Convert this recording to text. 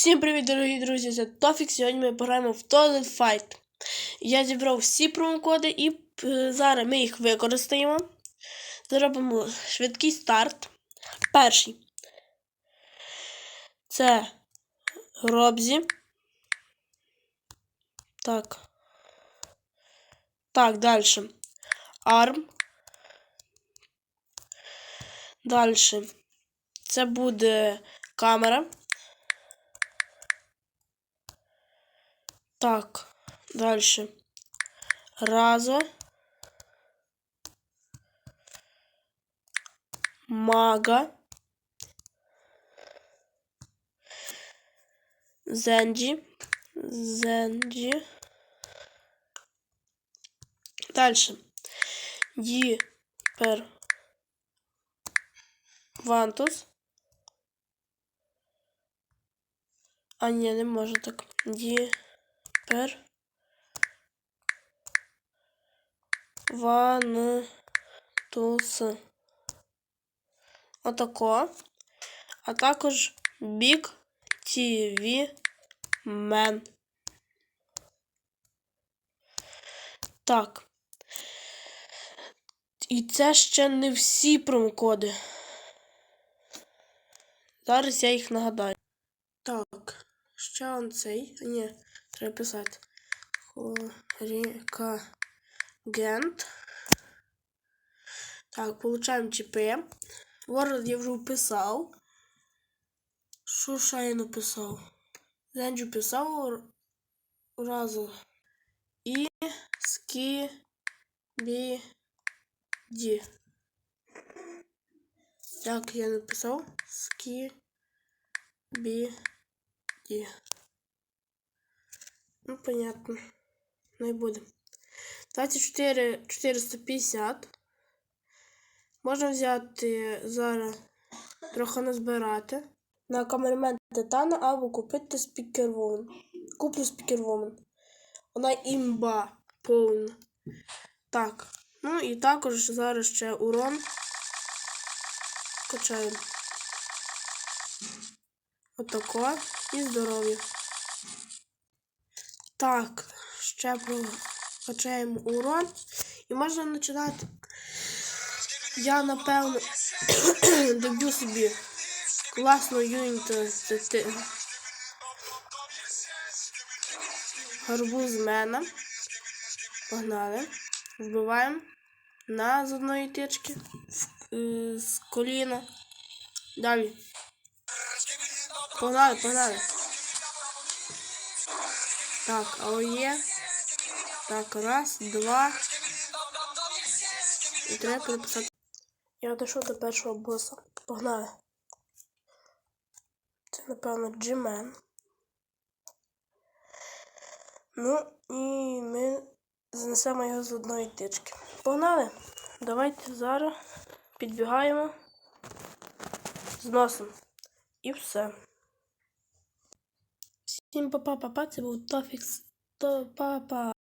Всім привіт, дорогі друзі! Це Тофік. Сьогодні ми пограємо в Toilet Fight. Я зібрав всі промокоди і е, зараз ми їх використаємо. Зробимо швидкий старт. Перший. Це Робзі. Так. Так, далі. Арм. Далі. Це буде камера. Так, дальше. Разо. Мага. Зенджі. Зенджі. Дальше. Діпер. Вантус. А, ні, не можу так. Ді. Тепер вантус. Отако. А також Big TV Man. Так. І це ще не всі промокоди. Зараз я їх нагадаю. Так, ще он цей. А, Ні, треба писати. Хорікагент. Так, получаємо чіпи. Ворд я вже вписав. Що ще я написав? Зенджу писав разу. І ски бі ді. Так, я написав ски бі ді. Ну, понятно. Не буде. 24 450. Можна взяти зараз трохи назбирати. На камерамен Титана або купити спікервомен. Куплю спікервомен. Вона імба повна. Так. Ну і також зараз ще урон. Качаємо. Отако. І здоров'я. Так, ще прокачаємо урон. І можна починати. Я, напевно, доб'ю собі класну юніта гарбузмена. Погнали. Вбиваємо на з одної тички е, з коліна. Далі. Погнали, погнали. Так, АОЄ. Так, раз, два. І треба переписати. Я дійшов до першого боса. Погнали. Це, напевно, Джимен. Ну, і ми занесемо його з одної тички. Погнали! Давайте зараз підбігаємо, зносимо. І все. Sim, papá, papá, tipo był fixo to papá.